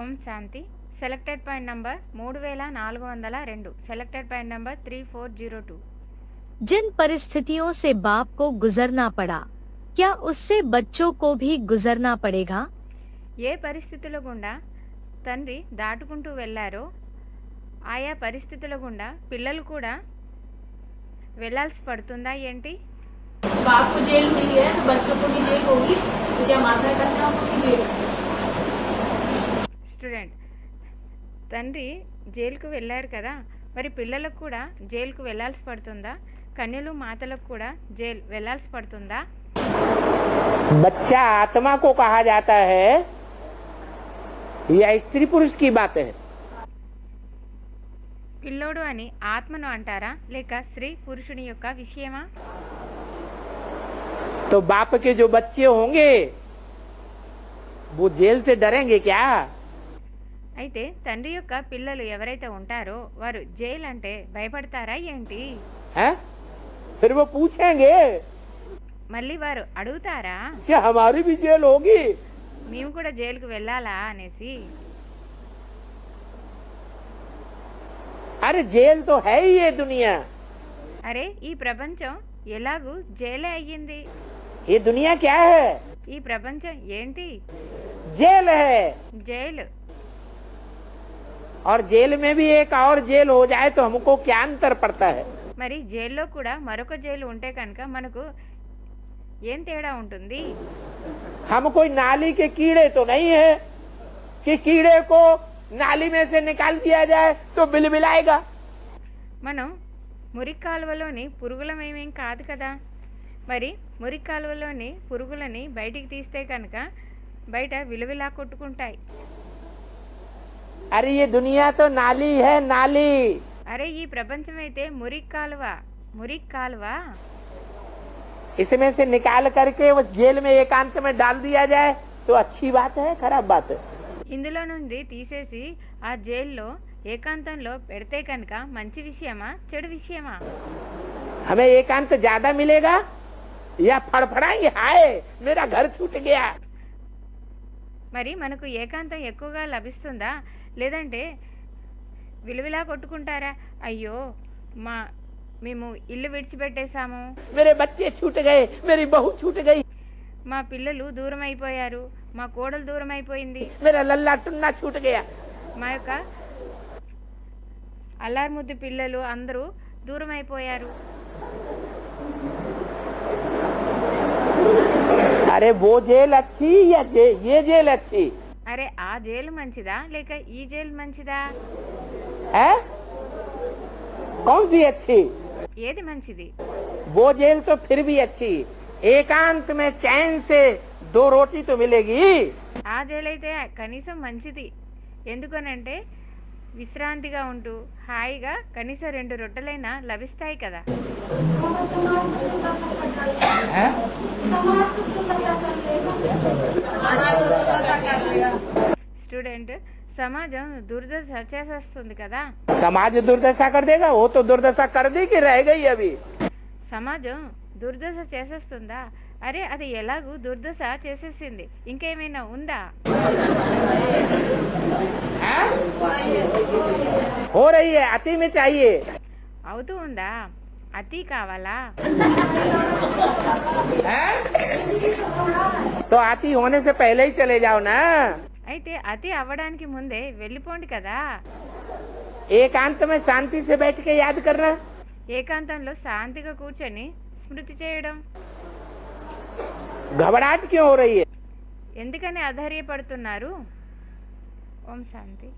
ఓం శాంతి selected point number మూడు వేల నాలుగు వందల రెండు selected point number three four zero two जिन परिस्थितियों से बाप को गुजरना पड़ा क्या उससे बच्चों को भी गुजरना पड़ेगा ఏ పరిస్థితుల గుండా తండ్రి దాటుకుంటూ వెళ్ళారో ఆయా పరిస్థితుల గుండా పిల్లలు కూడా వెళ్ళాల్సి పడుతుందా ఏంటి बाप को जेल हुई है तो बच्चों को भी जेल होगी तो क्या माता करना होगी जेल స్టూడెంట్ తండ్రి జైలుకు వెళ్ళారు కదా మరి పిల్లలకు కూడా జైలుకు వెళ్ళాల్సి పడుతుందా కన్యలు మాతలకు కూడా జైలు వెళ్ళాల్సి పడుతుందా बच्चा आत्मा को कहा जाता है या स्त्री पुरुष की बात है పిల్లోడు అని ఆత్మను అంటారా లేక స్త్రీ పురుషుని యొక్క విషయమా तो बाप के जो बच्चे होंगे वो जेल से डरेंगे क्या అయితే తండ్రి యొక్క పిల్లలు ఎవరైతే ఉంటారో వారు జైలు అంటే భయపడతారా ఏంటి? మళ్ళీ వారు అడుగుతారా? మేము కూడా జైలుకు వెళ్ళాలా అనేసి. అరే జైలు తో హై ఏ దునియా? అరే ఈ ప్రపంచం ఎలాగూ జైలే అయ్యింది? ఈ దునియా క్యా ఈ ప్రపంచం ఏంటి? Jail jail. और जेल में भी एक और जेल हो जाए तो हमको क्या अंतर पड़ता है మరి జైల్లో కూడా మరొక జైలు ఉంటే కనుక మనకు ఏం తేడా ఉంటుంది हम कोई नाली के कीड़े तो नहीं है कि कीड़े को नाली में से निकाल दिया जाए तो बिल बिलाएगा మనం మురికి కాలువలోని పురుగులమేమేం కాదు కదా మరి మురికి కాలువలోని పురుగులని బయటికి తీస్తే కనుక బయట విలువిలా కొట్టుకుంటాయి अरे ये दुनिया तो नाली है नाली అరే ఈ ప్రపంచం అయితే మురికి కాలువ మురికి కాలువ इसमें से निकाल करके उस जेल में एकांत में डाल दिया जाए तो अच्छी बात है खराब बात है ఇందులో నుండి తీసేసి ఆ జైల్లో ఏకాంతంలో పెడితే కనుక మంచి విషయమా చెడు విషయమా हमें एकांत ज्यादा मिलेगा या फड़फड़ाएंगे हाय मेरा घर छूट गया మరి మనకు ఏకాంతం ఎక్కువగా లభిస్తుందా లేదంటే విలువిలా కొట్టుకుంటారా? అయ్యో మా మేము ఇల్లు విడిచిపెట్టేశాము. మేరే బచ్చే ఛూట్ గయే బహు ఛూట్ మా పిల్లలు దూరం అయిపోయారు మా కోడలు దూరం అయిపోయింది మా యొక్క అల్లారుముద్దు పిల్లలు అందరూ దూరం అయిపోయారు అరే బో వచ్చి జే ఏ జైలు వచ్చి అరే ఆ జైలు మంచిదా లేక ఈ జైలు మంచిదా है कौन सी अच्छी ఏది మంచిది वो जेल तो फिर भी अच्छी एकांत में चैन से दो रोटी तो मिलेगी ఆ జైలు అయితే కనీసం మంచిది ఎందుకనంటే విశ్రాంతిగా ఉంటూ హాయిగా కనీసం రెండు రొట్టెలైనా లభిస్తాయి కదా. స్టూడెంట్ సమాజం దుర్దశ చేసేస్తుంది కదా. సమాజ దుర్దశ కర్దేగా ఓ తో దుర్దశ కర్దేగి రాయగయి అవి. సమాజం దుర్దశ చేసేస్తుందా? అరే అది ఎలాగూ దుర్దశ చేసేసింది. ఇంకేమైనా ఉందా? हो रही है अति में चाहिए అవుతూ ఉందా అతి కావాలా तो अति होने से पहले ही चले जाओ ना అయితే అతి అవ్వడానికి ముందే వెళ్ళిపోండి కదా एकांत में शांति से बैठ के याद करना ఏకాంతంలో శాంతిగా కూర్చొని స్మృతి చేయడం घबराहट क्यों हो रही है ఎందుకని అధైర్యపడుతున్నారు ఓం శాంతి